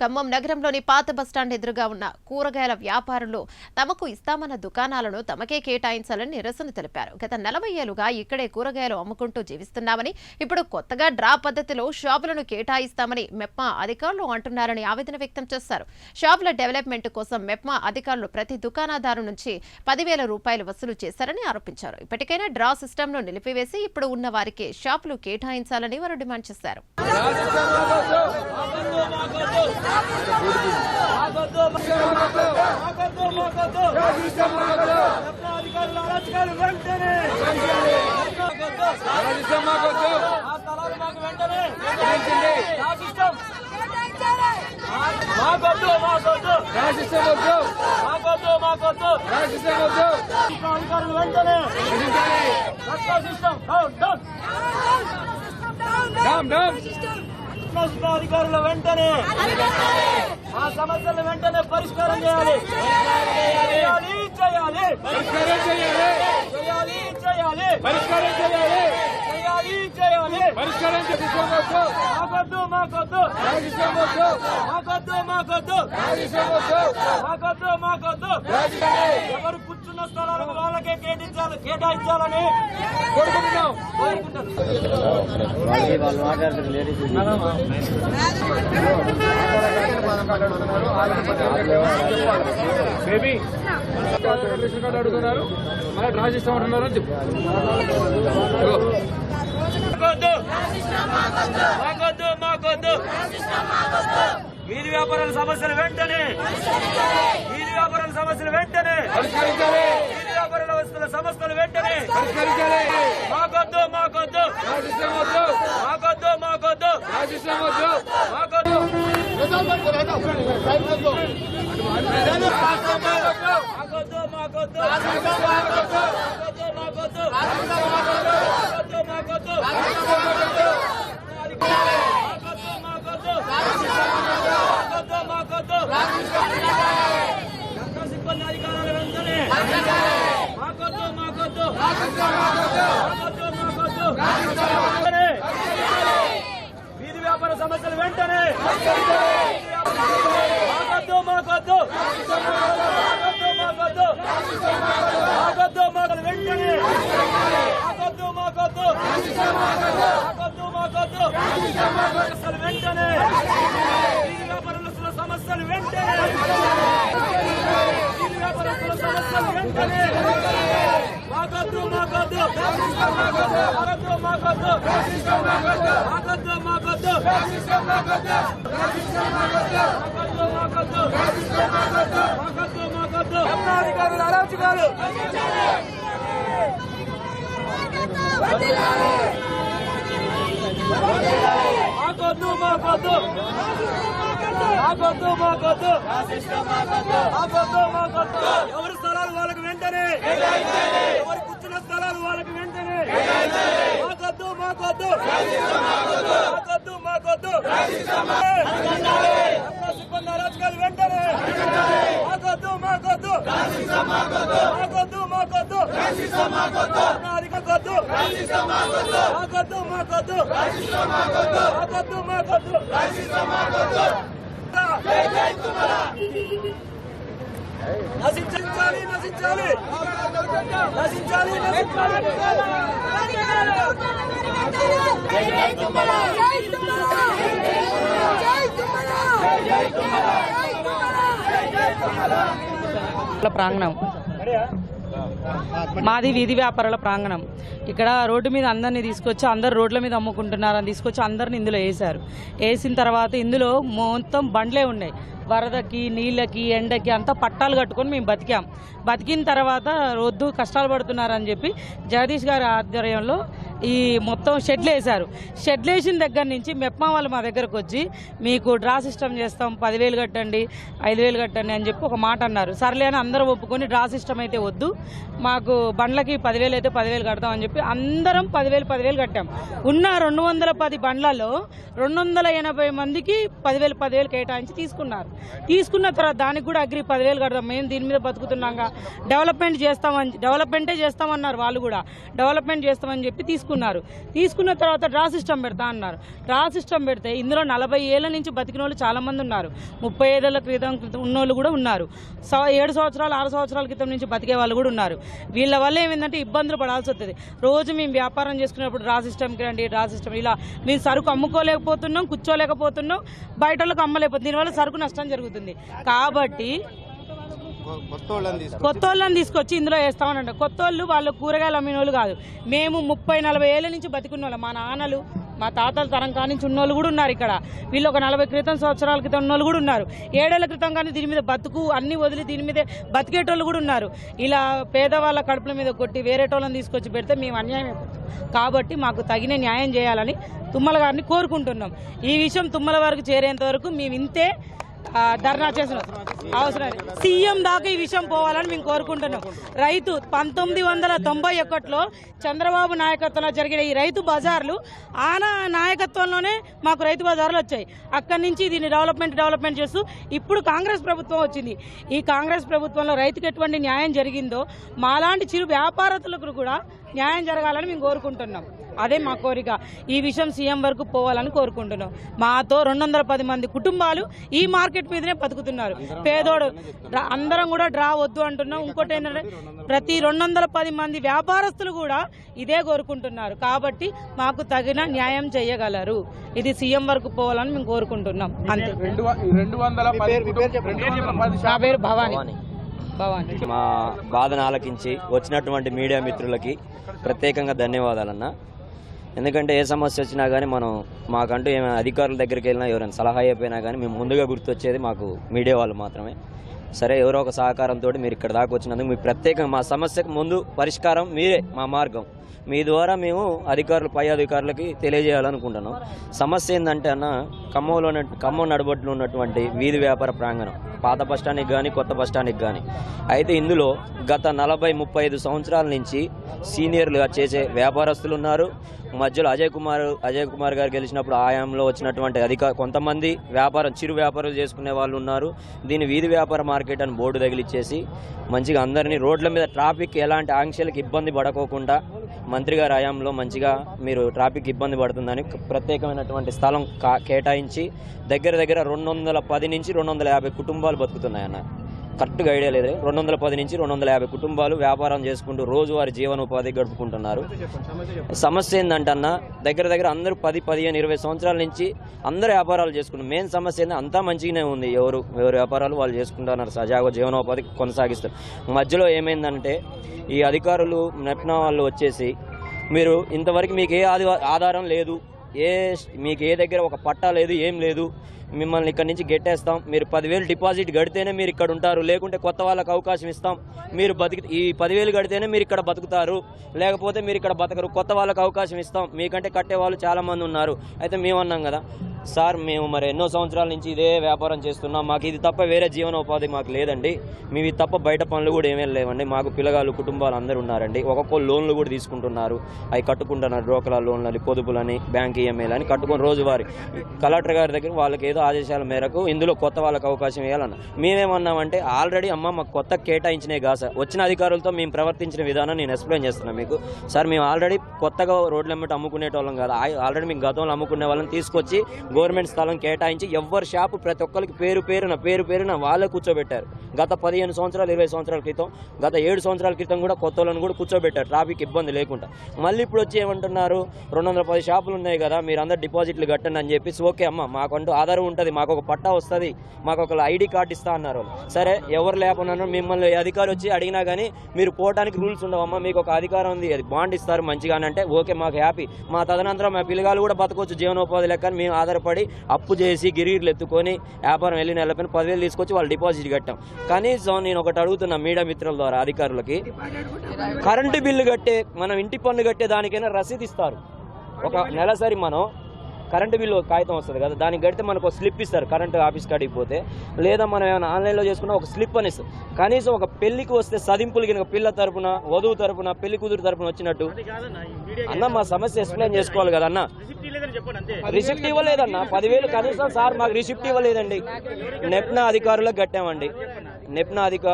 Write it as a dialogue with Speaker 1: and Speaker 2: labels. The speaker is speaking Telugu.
Speaker 1: ఖమ్మం నగరంలోని పాత బస్టాండ్ ఎదురుగా ఉన్న కూరగాయల వ్యాపారులు తమకు ఇస్తామన్న దుకాణాలను తమకే కేటాయించాలని నిరసన తెలిపారు. గత నలభై ఏళ్ళుగా ఇక్కడే కూరగాయలు అమ్ముకుంటూ జీవిస్తున్నామని ఇప్పుడు కొత్తగా డ్రా పద్ధతిలో షాపులను కేటాయిస్తామని మెప్మా అధికారులు అంటున్నారని ఆవేదన వ్యక్తం చేశారు. షాపుల డెవలప్మెంట్ కోసం మెప్మా అధికారులు ప్రతి దుకాణదారు నుంచి పదివేల రూపాయలు వసూలు చేశారని ఆరోపించారు. ఇప్పటికైనా డ్రా సిస్టమ్ను నిలిపివేసి ఇప్పుడు ఉన్న వారికి షాపులు కేటాయించాలని వారు డిమాండ్ చేశారు.
Speaker 2: మాకొద్దు మాకొద్దు రాసిస్తాం వద్దు మాకొద్దు మాకొద్దు రాసిస్తాం వద్దు అధికారులు వెంటనే system down down down down రక్షా అధికారులు వెంటనే ఆ సమస్యలు వెంటనే పరిష్కారం చేయాలి. చేయాలి చేయాలి.
Speaker 3: పరిష్కారం చేయాలి.
Speaker 2: చేయాలి చేయాలి.
Speaker 3: పరిష్కారం చేయాలి.
Speaker 2: చేయాలి చేయాలి.
Speaker 3: పరిష్కారం చేసుకోవచ్చు
Speaker 2: మాకొద్దు మాకొద్దు. మాకొద్దు మాకొద్దు మాకొద్దు మాకొద్దు ఎవరు కూర్చున్న స్థలాలకు వాళ్ళకే కేటాయించాలి కేటాయించాలని
Speaker 3: కోరుకుంటున్నాం. బేబీ రేషన్ కార్డు అడుగుతున్నారు మళ్ళీ డ్రా సిస్టమ్ అంటున్నారు అని చెప్పు.
Speaker 2: మాకొద్దు వీధి వ్యాపారాల సమస్యలు వెంటనే. వీధి వ్యాపారాల సమస్యలు వెంటనే. వీధి వ్యాపారాల వస్తువుల సమస్యలు వెంటనే.
Speaker 3: పరిష్కరించాలి
Speaker 2: మాకొద్దు మాకొద్దు మాకొద్దు. మాకొద్దు మాకొద్దు. మాకొద్దు. మాకొద్దు మాకొద్దు. మాకొద్దు మాకొద్దు మాకొద్దు మాకొద్దు మాకొద్దు మాకొద్దు మాకొద్దు రక్షణ సిబ్బంది అధికారులు వెంటనే మాకొద్దు మాకొద్దు మాకొద్దు మాకొద్దు వెంటనే వీధి వ్యాపార సమస్యలు వెంటనే మాకొద్దు మాకొద్దు మాకొద్దు మాకొద్దు మాకొద్దు మాకొద్దు వెంటనే మాకొద్దు మాకొద్దు మాకొద్దు మాకొద్దు సమస్యలు వెంటనే వీధి సమస్యలు వెంటనే వీధి వ్యాపారస్తుల సమస్యలు వెంటనే మాకొద్దు మాకొద్దు మాకొద్దు మాకొద్దు మాకొద్దు మాకొద్దు మాకొద్దు మాకొద్దు మాకొద్దు మాకొద్దు అరాచకాలు మాకొద్దు మాకొద్దు మాకొద్దు మాకొద్దు మాకొద్దు మాకొద్దు ఎవరి స్థలాలు వాళ్ళకి వెంటనే? ఎవరి కూర్చున్న స్థలాలు వాళ్ళకి వెంటనే? మాకొద్దు మాకొద్దు. మాకొద్దు సిబ్బంది అరాచకాలు వెంటనే. మాకొద్దు మాకొద్దు. మాకొద్దు మాకొద్దు. అధికారులు మాకొద్దు మాకొద్దు. మాకొద్దు. మాకొద్దు నశించాలి. నశించాలి నశించాలి. నశించాలి.
Speaker 4: ప్రాంగణం. మాది వీధి వ్యాపారాల ప్రాంగణం. ఇక్కడ రోడ్డు మీద అందరినీ తీసుకొచ్చి అందరు రోడ్ల మీద అమ్ముకుంటున్నారని తీసుకొచ్చి అందరిని ఇందులో వేశారు వేసిన తర్వాత ఇందులో మొత్తం బండ్లే ఉన్నాయి. వరదకి నీళ్ళకి ఎండకి అంతా పట్టాలు కట్టుకొని మేము బతికాం. బతికిన తర్వాత రొద్దు కష్టాలు పడుతున్నారని చెప్పి జగదీష్ గారి ఆధ్వర్యంలో ఈ మొత్తం షెడ్లు వేశారు. షెడ్లు వేసిన దగ్గర నుంచి మెప్మా వాళ్ళు మా దగ్గరకు వచ్చి మీకు డ్రా సిస్టమ్ చేస్తాం పదివేలు కట్టండి ఐదు వేలు కట్టండి అని చెప్పి ఒక మాట అన్నారు. సర్లే అని అందరూ ఒప్పుకొని డ్రా సిస్టమ్ అయితే వద్దు మాకు బండ్లకి పదివేలు అయితే పదివేలు కడతామని చెప్పి అందరం పదివేలు పదివేలు కట్టాం. ఉన్న రెండు వందల పది బండ్లలో రెండు వందల ఎనభై మందికి పదివేలు పదివేలు కేటాయించి తీసుకున్నారు. తీసుకున్న తర్వాత దానికి కూడా అగ్రి పదివేలు కడదాం మేము దీని మీద బతుకుతున్నాగా. డెవలప్మెంట్ చేస్తామని డెవలప్మెంటే చేస్తామన్నారు వాళ్ళు కూడా. డెవలప్మెంట్ చేస్తామని చెప్పి తీసుకున్నారు. తీసుకున్నారు. తీసుకున్న తర్వాత డ్రా సిస్టమ్ పెడతా అన్నారు. డ్రా సిస్టమ్ పెడితే ఇందులో నలభై ఏళ్ళ నుంచి బతికిన వాళ్ళు చాలా మంది ఉన్నారు. ముప్పై ఐదేళ్ళ క్రితం క్రితం ఉన్నోళ్ళు కూడా ఉన్నారు. ఏడు సంవత్సరాలు ఆరు సంవత్సరాల క్రితం నుంచి బతికే వాళ్ళు కూడా ఉన్నారు. వీళ్ళ వల్ల ఏమైందంటే ఇబ్బందులు పడాల్సి వస్తుంది రోజు మేము వ్యాపారం చేసుకున్నప్పుడు డ్రా సిస్టమ్కి రండి డ్రా సిస్టమ్ ఇలా మేము సరుకు అమ్ముకోలేకపోతున్నాం కూర్చోలేకపోతున్నాం బయట వాళ్ళకి అమ్మలేకపోతుంది దీనివల్ల సరుకు నష్టం జరుగుతుంది. కాబట్టి కొత్త వాళ్ళని తీసుకొచ్చి ఇందులో వేస్తామనంట. కొత్త వాళ్ళు వాళ్ళు కూరగాయలు అమ్మిన వాళ్ళు కాదు. మేము ముప్పై నలభై ఏళ్ళ నుంచి బతికున్న వాళ్ళు మా నాన్నలు మా తాతల తరం కానించి ఉన్నోళ్ళు కూడా ఉన్నారు ఇక్కడ. వీళ్ళు ఒక నలభై క్రితం సంవత్సరాల క్రితం ఉన్నోళ్ళు కూడా ఉన్నారు. ఏడేళ్ళ క్రితం కానీ దీని మీద బతుకు అన్ని వదిలి దీని మీద బతికేటోళ్ళు కూడా ఉన్నారు. ఇలా పేదవాళ్ళ కడుపుల మీద కొట్టి వేరేటోళ్ళని తీసుకొచ్చి పెడితే మేము అన్యాయం కాబట్టి మాకు తగిన న్యాయం చేయాలని తుమ్మల గారిని కోరుకుంటున్నాం. ఈ విషయం తుమ్మల వరకు చేరేంత వరకు మేము ఇంతే ధర్నా చేస్తున్నాం అవసరం సీఎం దాకా ఈ విషయం పోవాలని మేము కోరుకుంటున్నాం. రైతు పంతొమ్మిది వందల తొంభై ఒకటిలో చంద్రబాబు నాయకత్వంలో జరిగిన ఈ రైతు బజార్లు ఆయన నాయకత్వంలోనే మాకు రైతు బజార్లు వచ్చాయి. అక్కడి నుంచి దీన్ని డెవలప్మెంట్ డెవలప్మెంట్ చేస్తూ ఇప్పుడు కాంగ్రెస్ ప్రభుత్వం వచ్చింది. ఈ కాంగ్రెస్ ప్రభుత్వంలో రైతుకు ఎటువంటి న్యాయం జరిగిందో మాలాంటి చిరు వ్యాపారస్తులకు కూడా న్యాయం జరగాలని మేము కోరుకుంటున్నాం. అదే మా కోరిక. ఈ విషయం సీఎం వరకు పోవాలని కోరుకుంటున్నాం. మాతో రెండు వందల పది మంది కుటుంబాలు ఈ మార్కెట్ మీదనే బతుకుతున్నారు. పేదోడు అందరం కూడా డ్రా వద్దు అంటున్నాం. ఇంకోటి ఏంటంటే ప్రతి రెండు వందల పది మంది వ్యాపారస్తులు కూడా ఇదే కోరుకుంటున్నారు. కాబట్టి మాకు తగిన న్యాయం చేయగలరు. ఇది సీఎం వరకు పోవాలని మేము కోరుకుంటున్నాం. అంతే. నా పేరు భవానీ.
Speaker 2: మా బాధను ఆలకించి వచ్చినటువంటి మీడియా మిత్రులకి ప్రత్యేకంగా ధన్యవాదాలన్న. ఎందుకంటే ఏ సమస్య వచ్చినా కానీ మనం మాకంటూ ఏమైనా అధికారుల దగ్గరికి వెళ్ళినా ఎవరైనా సలహా అయిపోయినా కానీ మేము ముందుగా గుర్తొచ్చేది మాకు మీడియా వాళ్ళు మాత్రమే. సరే ఎవరో ఒక సహకారంతో మీరు ఇక్కడ దాకా వచ్చినందుకు మీకు ప్రత్యేకంగా మా సమస్యకు ముందు పరిష్కారం మీరే మా మార్గం. మీ ద్వారా మేము అధికారులు పై అధికారులకి తెలియజేయాలనుకుంటున్నాం. సమస్య ఏంటంటే అన్న ఖమ్మంలో ఉన్న- ఖమ్మం నడబొట్టులో ఉన్నటువంటి వీధి వ్యాపార ప్రాంగణం. పాత బస్టాండ్కి కానీ కొత్త బస్టాండ్కి కానీ అయితే ఇందులో గత నలభై ముప్పై ఐదు సంవత్సరాల నుంచి సీనియర్లుగా చేసే వ్యాపారస్తులు ఉన్నారు. మధ్యలో అజయ్ కుమార్ అజయ్ కుమార్ గారు గెలిచినప్పుడు ఆయాంలో వచ్చినటువంటి అధిక కొంతమంది వ్యాపారం చిరు వ్యాపారాలు చేసుకునే వాళ్ళు ఉన్నారు. దీని వీధి వ్యాపార మార్కెట్ అని బోర్డు తగిలిచ్చేసి మంచిగా అందరినీ రోడ్ల మీద ట్రాఫిక్ ఎలాంటి ఆంక్షలకు ఇబ్బంది పడకోకుండా మంత్రి గారి హయాంలో మంచిగా మీరు ట్రాఫిక్ ఇబ్బంది పడుతుందని ప్రత్యేకమైనటువంటి స్థలం కేటాయించి దగ్గర దగ్గర రెండు వందల పది నుంచి రెండు వందల యాభై కుటుంబాలు బతుకుతున్నాయన్న. కరెక్ట్గా ఐడియా లేదు. రెండు వందల పది నుంచి రెండు వందల యాభై కుటుంబాలు వ్యాపారం చేసుకుంటూ రోజువారి జీవనోపాధి గడుపుకుంటున్నారు. సమస్య ఏంటంటే దగ్గర దగ్గర అందరూ పది పదిహేను ఇరవై సంవత్సరాల నుంచి అందరూ వ్యాపారాలు చేసుకుంటారు మెయిన్ సమస్య ఏంటంటే అంతా మంచిగానే ఉంది. ఎవరు ఎవరు వ్యాపారాలు వాళ్ళు చేసుకుంటున్నారు. సజాగ జీవనోపాధి కొనసాగిస్తారు. మధ్యలో ఏమైందంటే ఈ అధికారులు నెప్న వాళ్ళు వచ్చేసి మీరు ఇంతవరకు మీకు ఏ ఆధారం లేదు. ఏ మీకు ఏ దగ్గర ఒక పట్టా లేదు ఏం లేదు. మిమ్మల్ని ఇక్కడ నుంచి గెట్టేస్తాం. మీరు పదివేలు డిపాజిట్ కడితేనే మీరు ఇక్కడ ఉంటారు. లేకుంటే కొత్త వాళ్ళకి అవకాశం ఇస్తాం. మీరు బతికి ఈ పదివేలు కడితేనే మీరు ఇక్కడ బతుకుతారు. లేకపోతే మీరు ఇక్కడ బతకరు. కొత్త వాళ్ళకి అవకాశం ఇస్తాం. మీకంటే కట్టే వాళ్ళు చాలామంది ఉన్నారు. అయితే మేము అన్నాం కదా సార్ మేము మరి ఎన్నో సంవత్సరాల నుంచి ఇదే వ్యాపారం చేస్తున్నాం. మాకు ఇది తప్ప వేరే జీవనోపాధి మాకు లేదండి. మేము ఇది తప్ప బయట పనులు కూడా ఏమీ లేవండి. మాకు పిల్లగాళ్ళు కుటుంబాలు అందరూ ఉన్నారండి. ఒక్కొక్క లోన్లు కూడా తీసుకుంటున్నారు. అవి కట్టుకుంటున్నారు డోకలా లోన్లని పొదుపులని బ్యాంక్ ఈఎంఐలు అని కట్టుకుని రోజువారి కలెక్టర్ గారి దగ్గర వాళ్ళకి ఏదో ఆదేశాల మేరకు ఇందులో కొత్త వాళ్ళకి అవకాశం ఇవ్వాలన్న. మేమేమన్నామంటే ఆల్రెడీ అమ్మ మాకు కొత్త కేటాయించినే కాదు సార్. వచ్చిన అధికారులతో మేము ప్రవర్తించిన విధానం నేను ఎక్స్ప్లెయిన్ చేస్తున్నాను మీకు. సార్ మేము ఆల్రెడీ కొత్తగా రోడ్ల ఎమ్మటి అమ్ముకునేటోళ్ళం కాదు. ఆల్రెడీ మేము గతంలో అమ్ముకునే వాళ్ళని తీసుకొచ్చి గవర్నమెంట్ స్థలం కేటాయించి ఎవరి షాపు ప్రతి ఒక్కరికి పేరు పేరున పేరు పేరున వాళ్ళే కూర్చోబెట్టారు. గత పదిహేను సంవత్సరాలు ఇరవై సంవత్సరాల క్రితం గత ఏడు సంవత్సరాల క్రితం కూడా కొత్త వాళ్ళని కూడా కూర్చోబెట్టారు. ట్రాఫిక్ ఇబ్బంది లేకుండా. మళ్ళీ ఇప్పుడు వచ్చి ఏమంటున్నారు? రెండు వందల పది షాపులు ఉన్నాయి కదా మీరు అందరు డిపాజిట్లు కట్టండి అని చెప్పేసి ఓకే అమ్మ మాకంటూ ఆధారం ఉంటుంది మాకు ఒక పట్టా వస్తుంది మాకు ఒక ఐడి కార్డు ఇస్తా అన్నారు సరే ఎవరు లేకున్నా మిమ్మల్ని అధికారి వచ్చి అడిగినా కానీ మీరు పోవడానికి రూల్స్ ఉండవమ్మా మీకు ఒక అధికారం ఉంది అది బాండ్ ఇస్తారు మంచిగా అంటే ఓకే మాకు హ్యాపీ. మా తదనంతరం మా పిల్లగాలు కూడా బతకొచ్చు జీవనోపాధి లెక్క మేము ఆధార కష్టపడి అప్పు చేసి గిరీర్లు ఎత్తుకొని వ్యాపారం వెళ్ళిన వెళ్ళిపోయిన పదివేలు తీసుకొచ్చి వాళ్ళు డిపాజిట్ కట్టాం. కనీసం నేను ఒకటి అడుగుతున్నా మీడియా మిత్రుల ద్వారా అధికారులకి. కరెంటు బిల్లు కట్టే మనం ఇంటి పన్ను కట్టే దానికైనా రసీదు ఇస్తారు. ఒక నెలసరి మనం కరెంటు బిల్లు ఒక కాగితం వస్తుంది కదా దానికి కడితే మనకు ఒక స్లిప్ ఇస్తారు కరెంటు ఆఫీస్ కాడికి పోతే. లేదా మనం ఏమైనా ఆన్లైన్లో చేసుకున్నా ఒక స్లిప్ అని ఇస్తారు. కనీసం ఒక పెళ్ళికి వస్తే సదింపులు కింద పిల్ల తరపున వధువు తరపున పెళ్ళి కూతురు తరపున వచ్చినట్టు. అన్న మా సమస్య ఎక్స్ప్లెయిన్ చేసుకోవాలి కదా అన్న. రిసిప్ట్ ఇవ్వలేదన్న పదివేలు కనీసం సార్ మాకు రిసిప్ట్ ఇవ్వలేదండి. నెప్నా అధికారులకు కట్టామండి. నెప్నా అధికారులు